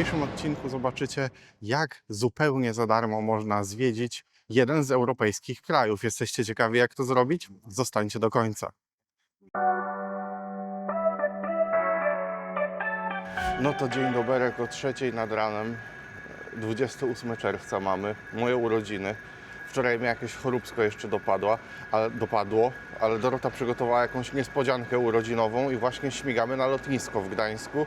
dzisiejszym odcinku zobaczycie, jak zupełnie za darmo można zwiedzić jeden z europejskich krajów. Jesteście ciekawi, jak to zrobić? Zostańcie do końca. No to dzień doberek o trzeciej nad ranem. 28 czerwca mamy, moje urodziny. Wczoraj mnie jakieś choróbsko jeszcze dopadła, ale, dopadło, ale Dorota przygotowała jakąś niespodziankę urodzinową i właśnie śmigamy na lotnisko w Gdańsku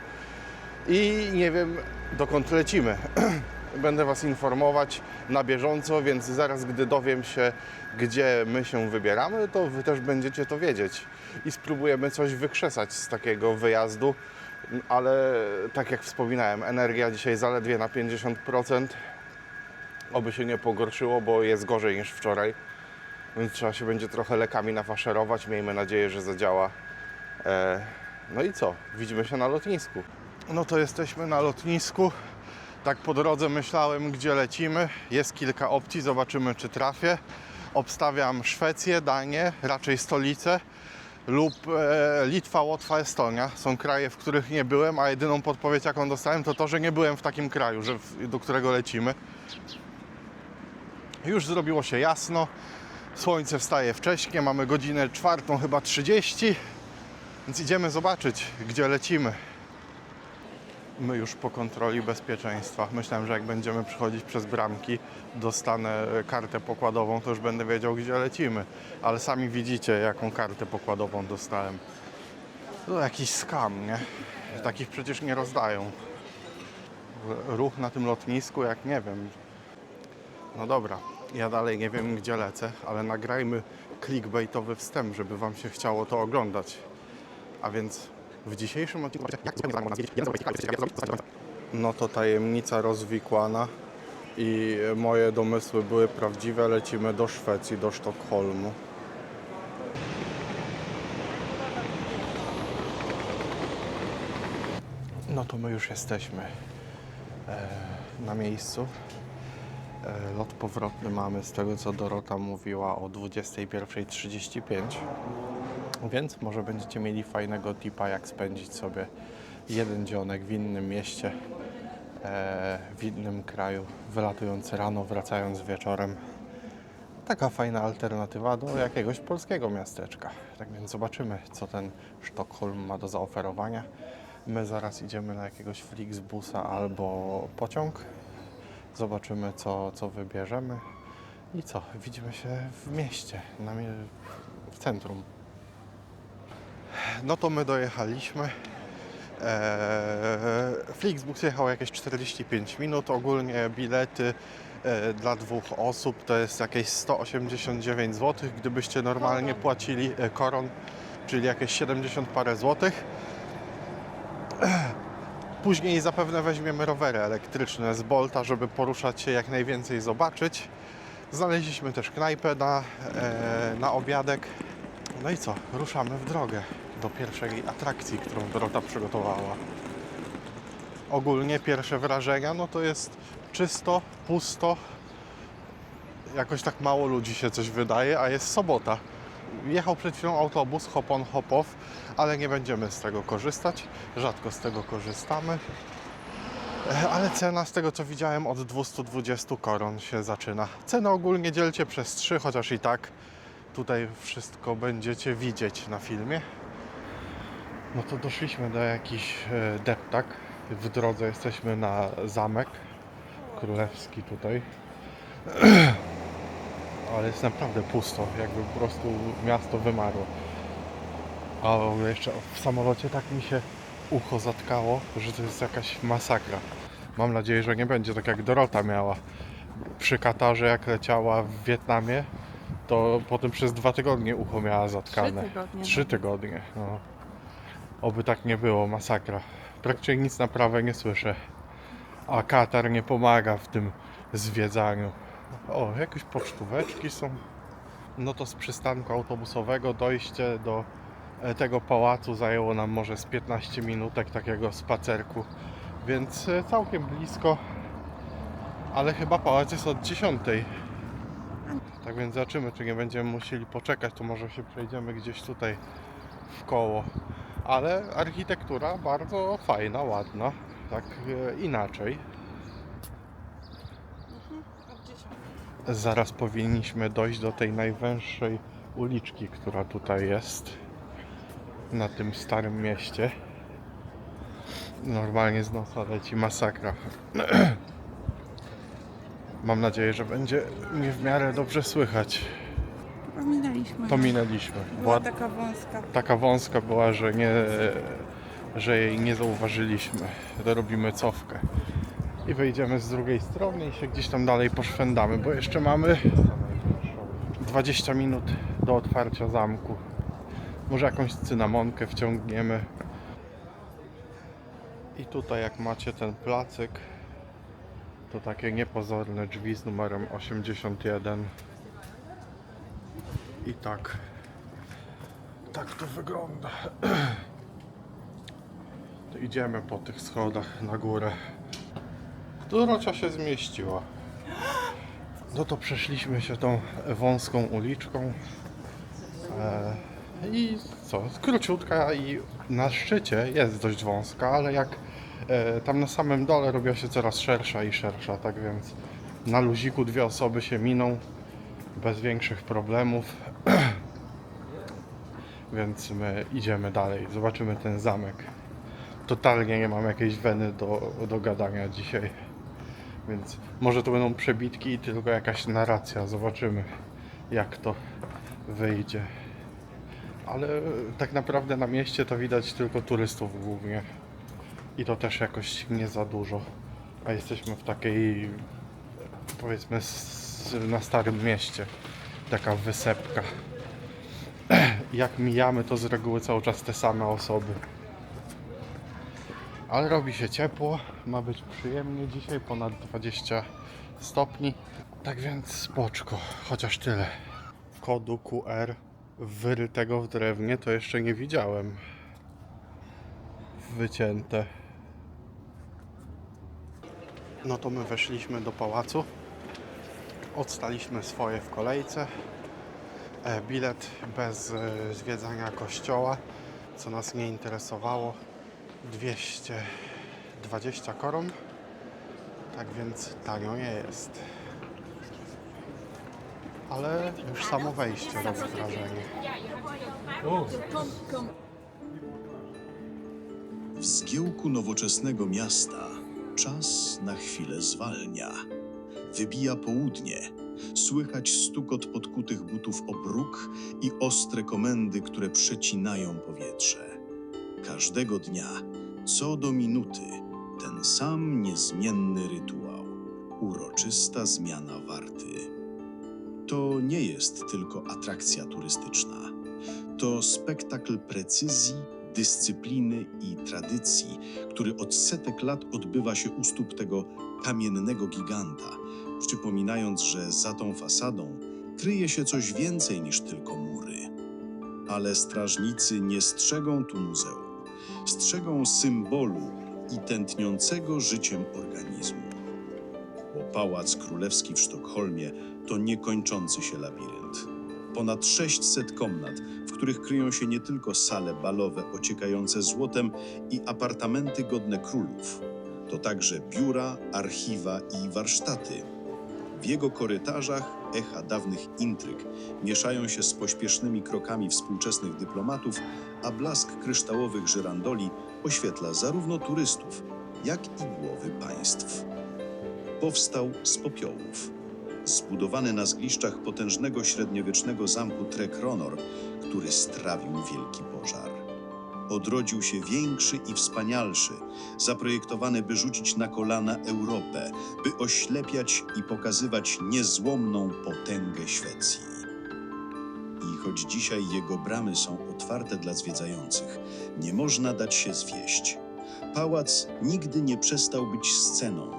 i nie wiem dokąd lecimy. Będę Was informować na bieżąco, więc zaraz gdy dowiem się, gdzie my się wybieramy, to Wy też będziecie to wiedzieć. I spróbujemy coś wykrzesać z takiego wyjazdu, ale tak jak wspominałem, energia dzisiaj zaledwie na 50%. Oby się nie pogorszyło, bo jest gorzej niż wczoraj, więc trzeba się będzie trochę lekami nafaszerować. Miejmy nadzieję, że zadziała. E, no i co? Widzimy się na lotnisku. No to jesteśmy na lotnisku. Tak po drodze myślałem, gdzie lecimy. Jest kilka opcji, zobaczymy, czy trafię. Obstawiam Szwecję, Danię, raczej stolicę lub e, Litwa, Łotwa, Estonia. Są kraje, w których nie byłem, a jedyną podpowiedź, jaką dostałem, to to, że nie byłem w takim kraju, że w, do którego lecimy. Już zrobiło się jasno. Słońce wstaje wcześniej, mamy godzinę czwartą, chyba 30, więc idziemy zobaczyć, gdzie lecimy. My już po kontroli bezpieczeństwa. Myślałem, że jak będziemy przechodzić przez bramki, dostanę kartę pokładową, to już będę wiedział, gdzie lecimy. Ale sami widzicie, jaką kartę pokładową dostałem. To jakiś skam, nie? Takich przecież nie rozdają. Ruch na tym lotnisku, jak nie wiem. No dobra, ja dalej nie wiem, gdzie lecę, ale nagrajmy clickbaitowy wstęp, żeby Wam się chciało to oglądać. A więc w dzisiejszym odcinku No to tajemnica rozwikłana i moje domysły były prawdziwe. Lecimy do Szwecji, do Sztokholmu. No to my już jesteśmy e, na miejscu. E, lot powrotny mamy z tego co Dorota mówiła o 21.35. Więc może będziecie mieli fajnego tipa, jak spędzić sobie jeden dzionek w innym mieście, e, w innym kraju, wylatując rano, wracając wieczorem. Taka fajna alternatywa do jakiegoś polskiego miasteczka. Tak więc zobaczymy, co ten Sztokholm ma do zaoferowania. My zaraz idziemy na jakiegoś Flixbusa albo pociąg. Zobaczymy, co, co wybierzemy. I co? Widzimy się w mieście, na w centrum. No to my dojechaliśmy. Eee, Flixbus jechał jakieś 45 minut. Ogólnie bilety e, dla dwóch osób to jest jakieś 189 zł. Gdybyście normalnie płacili e, koron, czyli jakieś 70 parę złotych. Później zapewne weźmiemy rowery elektryczne z Bolta, żeby poruszać się jak najwięcej zobaczyć. Znaleźliśmy też knajpę na, e, na obiadek. No i co? Ruszamy w drogę do pierwszej atrakcji, którą Dorota przygotowała. Ogólnie pierwsze wrażenia, no to jest czysto, pusto. Jakoś tak mało ludzi się coś wydaje, a jest sobota. Jechał przed chwilą autobus hop on, ale nie będziemy z tego korzystać. Rzadko z tego korzystamy. Ale cena z tego co widziałem od 220 koron się zaczyna. Cenę ogólnie dzielcie przez 3, chociaż i tak tutaj wszystko będziecie widzieć na filmie. No to doszliśmy do jakiś e, deptak. W drodze jesteśmy na zamek królewski tutaj. Ale jest naprawdę pusto, jakby po prostu miasto wymarło. A jeszcze w samolocie tak mi się ucho zatkało, że to jest jakaś masakra. Mam nadzieję, że nie będzie tak jak Dorota miała przy Katarze, jak leciała w Wietnamie, to potem przez dwa tygodnie ucho miała zatkane. Trzy tygodnie. Trzy tygodnie. No. Oby tak nie było, masakra. Praktycznie nic na prawe nie słyszę. A Katar nie pomaga w tym zwiedzaniu. O, jakieś pocztóweczki są. No to z przystanku autobusowego dojście do e, tego pałacu zajęło nam może z 15 minutek takiego spacerku. Więc e, całkiem blisko. Ale chyba pałac jest od 10. Tak więc zobaczymy, czy nie będziemy musieli poczekać, to może się przejdziemy gdzieś tutaj w koło. Ale architektura bardzo fajna, ładna. tak e, inaczej. Dziesiątej. Zaraz powinniśmy dojść do tej najwęższej uliczki, która tutaj jest na tym starym mieście. Normalnie z nosa leci masakra. Mam nadzieję, że będzie mnie w miarę dobrze słychać. Pominęliśmy. To minęliśmy. Była taka wąska. taka wąska była, że nie, że jej nie zauważyliśmy. Dorobimy cofkę. I wyjdziemy z drugiej strony i się gdzieś tam dalej poszwędamy, bo jeszcze mamy 20 minut do otwarcia zamku. Może jakąś cynamonkę wciągniemy. I tutaj jak macie ten placyk, to takie niepozorne drzwi z numerem 81. I tak tak to wygląda. To idziemy po tych schodach na górę. Dorocia się zmieściła. No to przeszliśmy się tą wąską uliczką. E, I co? Króciutka i na szczycie jest dość wąska, ale jak e, tam na samym dole robiła się coraz szersza i szersza, tak więc na luziku dwie osoby się miną bez większych problemów. Więc my idziemy dalej, zobaczymy ten zamek. Totalnie nie mam jakiejś weny do, do gadania dzisiaj. Więc może to będą przebitki i tylko jakaś narracja. Zobaczymy jak to wyjdzie. Ale tak naprawdę na mieście to widać tylko turystów głównie. I to też jakoś nie za dużo. A jesteśmy w takiej powiedzmy na starym mieście. Taka wysepka jak mijamy, to z reguły cały czas te same osoby. Ale robi się ciepło, ma być przyjemnie dzisiaj, ponad 20 stopni. Tak więc spoczko, chociaż tyle. Kodu QR wyrytego w drewnie to jeszcze nie widziałem. Wycięte. No to my weszliśmy do pałacu. Odstaliśmy swoje w kolejce. E, bilet bez e, zwiedzania kościoła, co nas nie interesowało. 220 koron. Tak więc tanio nie jest. Ale już samo wejście robi wrażenie. W zgiełku nowoczesnego miasta czas na chwilę zwalnia. Wybija południe. Słychać stukot podkutych butów o bruk i ostre komendy, które przecinają powietrze. Każdego dnia, co do minuty, ten sam niezmienny rytuał. Uroczysta zmiana warty. To nie jest tylko atrakcja turystyczna. To spektakl precyzji, dyscypliny i tradycji, który od setek lat odbywa się u stóp tego kamiennego giganta, przypominając, że za tą fasadą kryje się coś więcej niż tylko mury. Ale strażnicy nie strzegą tu muzeum, strzegą symbolu i tętniącego życiem organizmu. Bo Pałac Królewski w Sztokholmie to niekończący się labirynt. Ponad 600 komnat, w których kryją się nie tylko sale balowe ociekające złotem i apartamenty godne królów. To także biura, archiwa i warsztaty. W jego korytarzach echa dawnych intryg mieszają się z pośpiesznymi krokami współczesnych dyplomatów, a blask kryształowych żyrandoli oświetla zarówno turystów, jak i głowy państw. Powstał z popiołów zbudowany na zgliszczach potężnego średniowiecznego zamku Trekronor, który strawił wielki pożar. Odrodził się większy i wspanialszy, zaprojektowany, by rzucić na kolana Europę, by oślepiać i pokazywać niezłomną potęgę Szwecji. I choć dzisiaj jego bramy są otwarte dla zwiedzających, nie można dać się zwieść. Pałac nigdy nie przestał być sceną.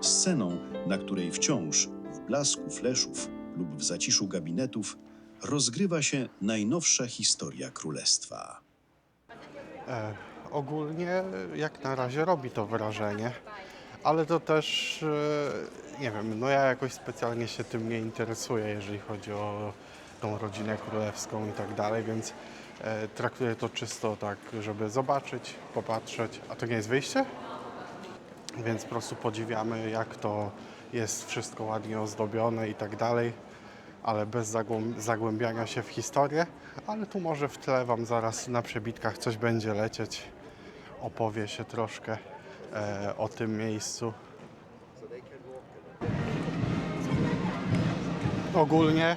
Sceną, na której wciąż w blasku fleszów lub w zaciszu gabinetów rozgrywa się najnowsza historia królestwa. E, ogólnie jak na razie robi to wrażenie, ale to też e, nie wiem, no ja jakoś specjalnie się tym nie interesuję, jeżeli chodzi o tą rodzinę królewską i tak dalej, więc e, traktuję to czysto tak, żeby zobaczyć, popatrzeć. A to nie jest wyjście? więc po prostu podziwiamy, jak to jest wszystko ładnie ozdobione i tak dalej, ale bez zagłębiania się w historię. Ale tu może w tle Wam zaraz na przebitkach coś będzie lecieć. Opowie się troszkę e, o tym miejscu. Ogólnie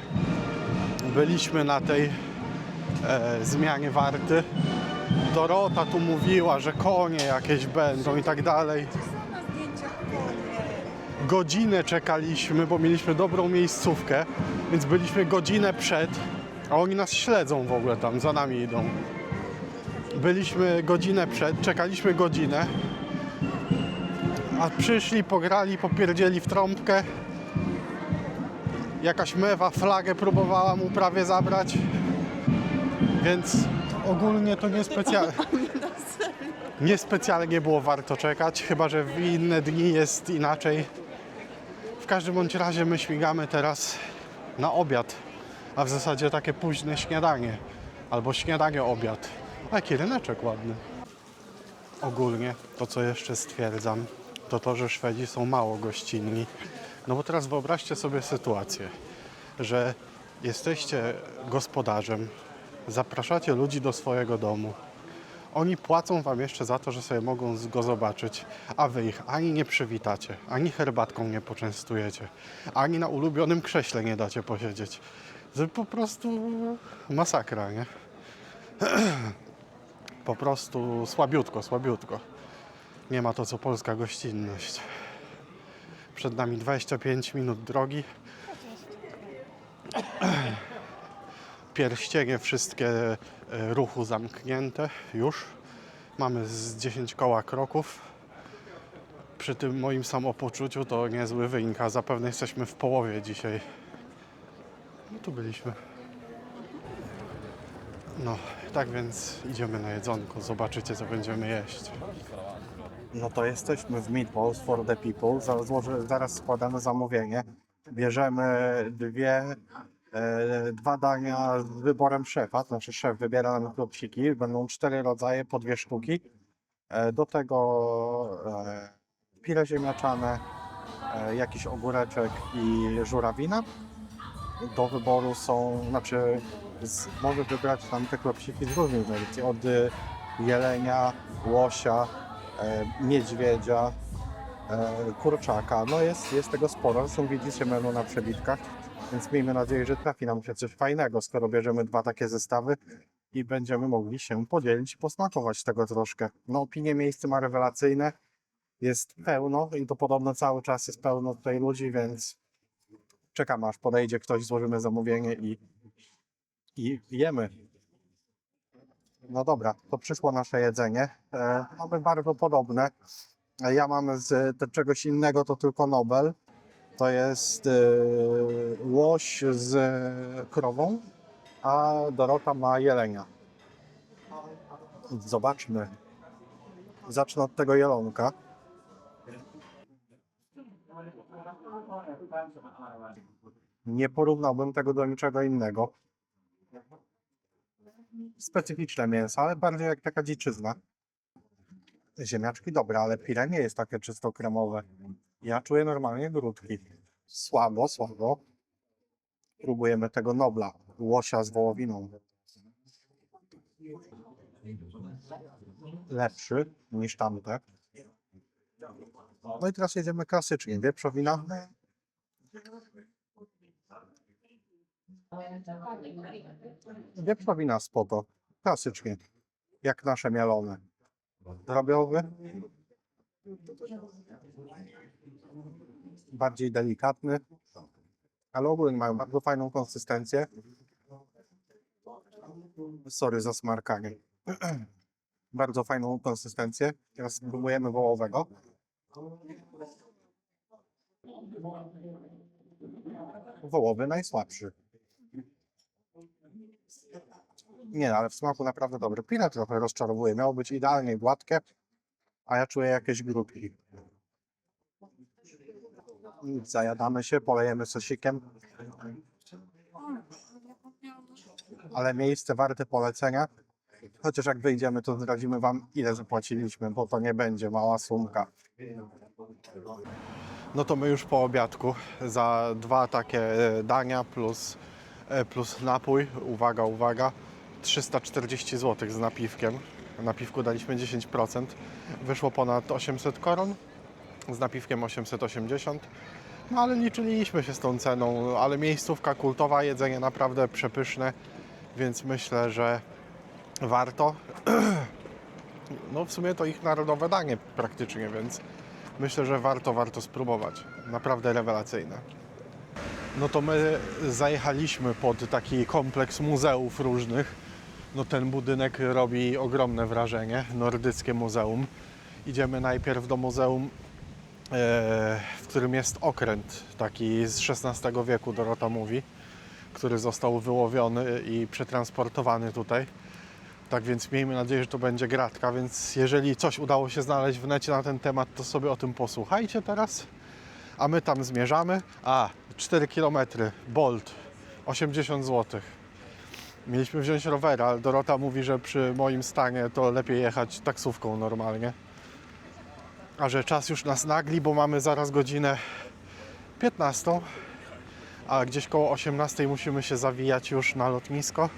byliśmy na tej e, zmianie warty. Dorota tu mówiła, że konie jakieś będą i tak dalej. Godzinę czekaliśmy, bo mieliśmy dobrą miejscówkę, więc byliśmy godzinę przed, a oni nas śledzą w ogóle tam, za nami idą. Byliśmy godzinę przed, czekaliśmy godzinę, a przyszli, pograli, popierdzieli w trąbkę. Jakaś mewa flagę próbowała mu prawie zabrać, więc ogólnie to niespecjalnie. Niespecjalnie było warto czekać, chyba że w inne dni jest inaczej. W każdym bądź razie my śmigamy teraz na obiad, a w zasadzie takie późne śniadanie albo śniadanie obiad. A jaki ryneczek ładny. Ogólnie to co jeszcze stwierdzam, to to, że Szwedzi są mało gościnni. No bo teraz wyobraźcie sobie sytuację, że jesteście gospodarzem, zapraszacie ludzi do swojego domu, oni płacą wam jeszcze za to, że sobie mogą go zobaczyć, a wy ich ani nie przywitacie, ani herbatką nie poczęstujecie, ani na ulubionym krześle nie dacie posiedzieć. To po prostu masakra, nie? Po prostu słabiutko, słabiutko. Nie ma to co polska gościnność. Przed nami 25 minut drogi. Pierścienie wszystkie ruchu zamknięte już. Mamy z 10 koła kroków. Przy tym moim samopoczuciu to niezły wynik, a zapewne jesteśmy w połowie dzisiaj. No tu byliśmy. No, tak więc idziemy na jedzonko, zobaczycie co będziemy jeść. No to jesteśmy w Meatballs for the People. Zaraz, zaraz składamy zamówienie. Bierzemy dwie e, dwa dania z wyborem szefa, to znaczy szef wybiera nam klopsiki, będą cztery rodzaje, po dwie sztuki. E, do tego e, pire ziemniaczane, e, jakiś ogóreczek i żurawina. Do wyboru są, znaczy może wybrać tam te klopsiki z różnych wersji, od y, jelenia, łosia, e, niedźwiedzia, e, kurczaka. No jest, jest tego sporo, zresztą widzicie menu na przebitkach. Więc miejmy nadzieję, że trafi nam się coś fajnego, skoro bierzemy dwa takie zestawy i będziemy mogli się podzielić i posmakować tego troszkę. No opinie miejsce ma rewelacyjne, jest pełno i to podobno cały czas jest pełno tutaj ludzi, więc czekamy aż podejdzie ktoś, złożymy zamówienie i, i jemy. No dobra, to przyszło nasze jedzenie. E, mamy bardzo podobne. E, Ja mam z czegoś innego, to tylko Nobel. To jest e, łoś z krową, a Dorota ma jelenia. Zobaczmy. Zacznę od tego jelonka. Nie porównałbym tego do niczego innego. Specyficzne mięso, ale bardziej jak taka dziczyzna. Ziemniaczki dobre, ale pire nie jest takie czysto kremowe. Ja czuję normalnie grudki. Słabo, słabo. Próbujemy tego nobla, łosia z wołowiną. Lepszy niż tamte. No i teraz jedziemy klasycznie. Wieprzowina. Wieprzowina spoko. Klasycznie. Jak nasze mielone. Drobiowy. Bardziej delikatny, ale ogólnie mają bardzo fajną konsystencję. Sorry za smarkanie. bardzo fajną konsystencję. Teraz spróbujemy wołowego. Wołowy najsłabszy. Nie, ale w smaku naprawdę dobry. Pile trochę rozczarowuje. Miało być idealnie gładkie, a ja czuję jakieś grudki. Zajadamy się, polejemy sosikiem, ale miejsce warte polecenia. Chociaż jak wyjdziemy, to zdradzimy wam, ile zapłaciliśmy, bo to nie będzie mała sumka. No to my już po obiadku za dwa takie e, dania plus, e, plus napój, uwaga, uwaga, 340 zł z napiwkiem. Na piwku daliśmy 10%. Wyszło ponad 800 koron, z napiwkiem 880. No ale liczyliśmy się z tą ceną, ale miejscówka kultowa, jedzenie naprawdę przepyszne, więc myślę, że warto. No w sumie to ich narodowe danie praktycznie, więc myślę, że warto, warto spróbować. Naprawdę rewelacyjne. No to my zajechaliśmy pod taki kompleks muzeów różnych. No ten budynek robi ogromne wrażenie, nordyckie muzeum. Idziemy najpierw do muzeum, w którym jest okręt taki z XVI wieku, Dorota mówi, który został wyłowiony i przetransportowany tutaj. Tak więc miejmy nadzieję, że to będzie gratka, więc jeżeli coś udało się znaleźć w necie na ten temat, to sobie o tym posłuchajcie teraz. A my tam zmierzamy. A, 4 km, Bolt, 80 zł. Mieliśmy wziąć rowera, ale Dorota mówi, że przy moim stanie to lepiej jechać taksówką normalnie. A że czas już nas nagli, bo mamy zaraz godzinę 15, a gdzieś koło 18 musimy się zawijać już na lotnisko.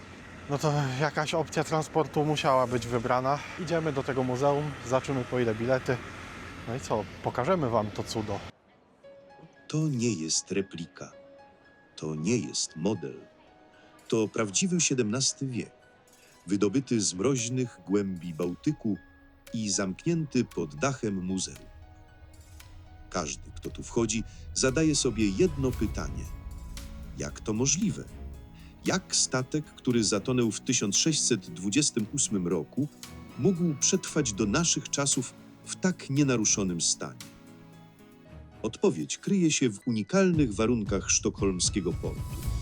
No to jakaś opcja transportu musiała być wybrana. Idziemy do tego muzeum, zobaczymy po ile bilety. No i co, pokażemy Wam to cudo. To nie jest replika. To nie jest model. To prawdziwy XVII wiek, wydobyty z mroźnych głębi Bałtyku i zamknięty pod dachem muzeum. Każdy, kto tu wchodzi, zadaje sobie jedno pytanie: jak to możliwe? Jak statek, który zatonął w 1628 roku, mógł przetrwać do naszych czasów w tak nienaruszonym stanie? Odpowiedź kryje się w unikalnych warunkach sztokholmskiego portu.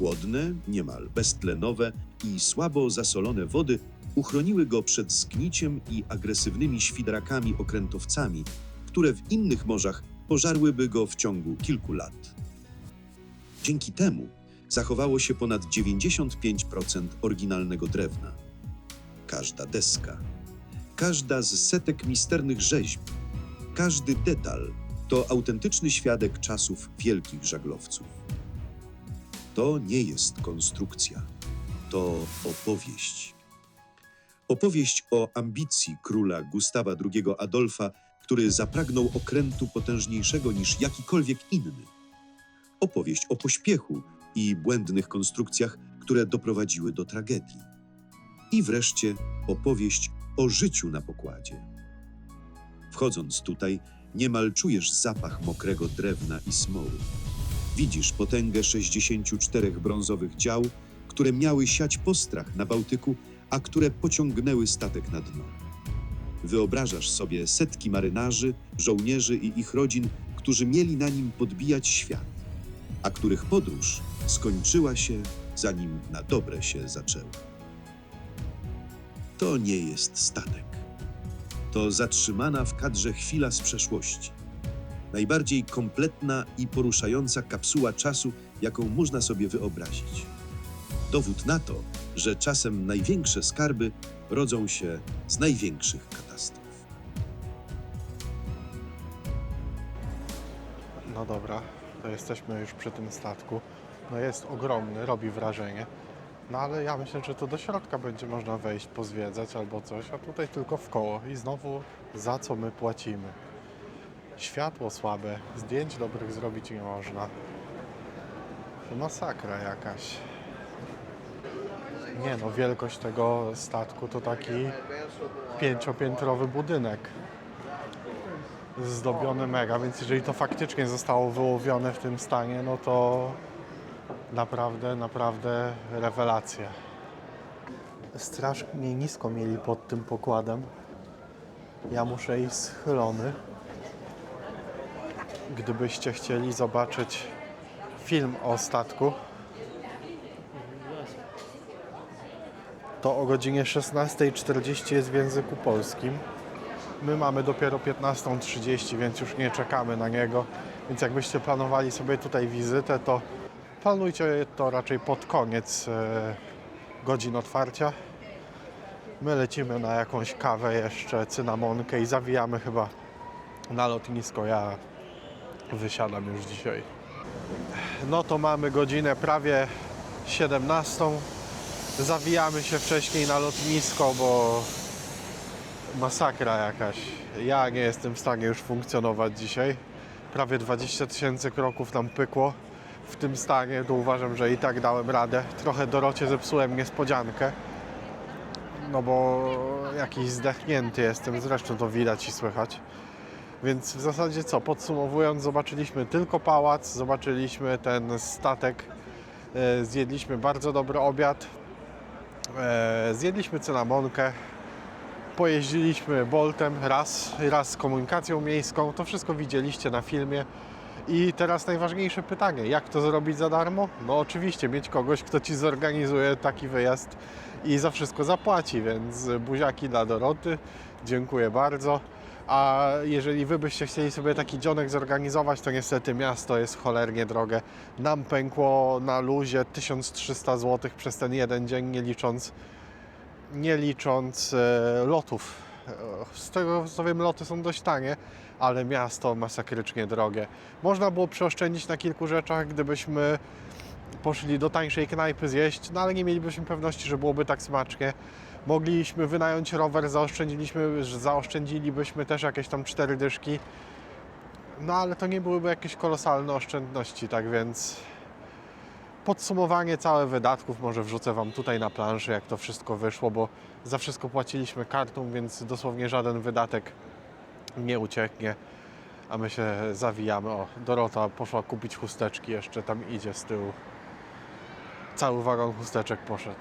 Chłodne, niemal beztlenowe i słabo zasolone wody uchroniły go przed zgniciem i agresywnymi świdrakami okrętowcami, które w innych morzach pożarłyby go w ciągu kilku lat. Dzięki temu zachowało się ponad 95% oryginalnego drewna. Każda deska, każda z setek misternych rzeźb, każdy detal to autentyczny świadek czasów wielkich żaglowców. To nie jest konstrukcja, to opowieść. Opowieść o ambicji króla Gustawa II Adolfa, który zapragnął okrętu potężniejszego niż jakikolwiek inny. Opowieść o pośpiechu i błędnych konstrukcjach, które doprowadziły do tragedii. I wreszcie opowieść o życiu na pokładzie. Wchodząc tutaj, niemal czujesz zapach mokrego drewna i smoły. Widzisz potęgę 64 brązowych dział, które miały siać postrach na Bałtyku, a które pociągnęły statek na dno. Wyobrażasz sobie setki marynarzy, żołnierzy i ich rodzin, którzy mieli na nim podbijać świat, a których podróż skończyła się, zanim na dobre się zaczęła. To nie jest statek to zatrzymana w kadrze chwila z przeszłości. Najbardziej kompletna i poruszająca kapsuła czasu, jaką można sobie wyobrazić. Dowód na to, że czasem największe skarby rodzą się z największych katastrof. No dobra, to jesteśmy już przy tym statku. No jest ogromny, robi wrażenie. No ale ja myślę, że to do środka będzie można wejść, pozwiedzać albo coś, a tutaj tylko w koło. I znowu za co my płacimy? Światło słabe, zdjęć dobrych zrobić nie można. To masakra jakaś. Nie no, wielkość tego statku to taki pięciopiętrowy budynek. Zdobiony mega, więc jeżeli to faktycznie zostało wyłowione w tym stanie, no to Naprawdę, naprawdę rewelacja. Strasznie nisko mieli pod tym pokładem. Ja muszę iść schylony. Gdybyście chcieli zobaczyć film o statku, to o godzinie 16.40 jest w języku polskim. My mamy dopiero 15.30, więc już nie czekamy na niego. Więc jakbyście planowali sobie tutaj wizytę, to planujcie to raczej pod koniec e, godzin otwarcia. My lecimy na jakąś kawę jeszcze, cynamonkę i zawijamy chyba na lotnisko. Ja wysiadam już dzisiaj. No to mamy godzinę prawie 17. Zawijamy się wcześniej na lotnisko, bo masakra jakaś. Ja nie jestem w stanie już funkcjonować dzisiaj. Prawie 20 tysięcy kroków nam pykło. W tym stanie to uważam, że i tak dałem radę. Trochę Dorocie zepsułem niespodziankę. No bo jakiś zdechnięty jestem, zresztą to widać i słychać. Więc w zasadzie co, podsumowując, zobaczyliśmy tylko pałac, zobaczyliśmy ten statek, e, zjedliśmy bardzo dobry obiad, e, zjedliśmy cynamonkę, pojeździliśmy Boltem raz, raz z komunikacją miejską, to wszystko widzieliście na filmie. I teraz najważniejsze pytanie, jak to zrobić za darmo? No oczywiście, mieć kogoś, kto Ci zorganizuje taki wyjazd i za wszystko zapłaci, więc buziaki dla Doroty, dziękuję bardzo. A jeżeli Wy byście chcieli sobie taki dzionek zorganizować, to niestety miasto jest cholernie drogie. Nam pękło na luzie 1300 zł przez ten jeden dzień, nie licząc, nie licząc e, lotów. E, Z tego co wiem, loty są dość tanie, ale miasto masakrycznie drogie. Można było przeoszczędzić na kilku rzeczach, gdybyśmy poszli do tańszej knajpy zjeść, no ale nie mielibyśmy pewności, że byłoby tak smacznie. Mogliśmy wynająć rower, zaoszczędziliśmy, zaoszczędzilibyśmy też jakieś tam cztery dyszki. No ale to nie byłyby jakieś kolosalne oszczędności, tak więc podsumowanie całe wydatków może wrzucę Wam tutaj na planszy, jak to wszystko wyszło, bo za wszystko płaciliśmy kartą, więc dosłownie żaden wydatek nie ucieknie. A my się zawijamy. O, Dorota poszła kupić chusteczki, jeszcze tam idzie z tyłu. Cały wagon chusteczek poszedł.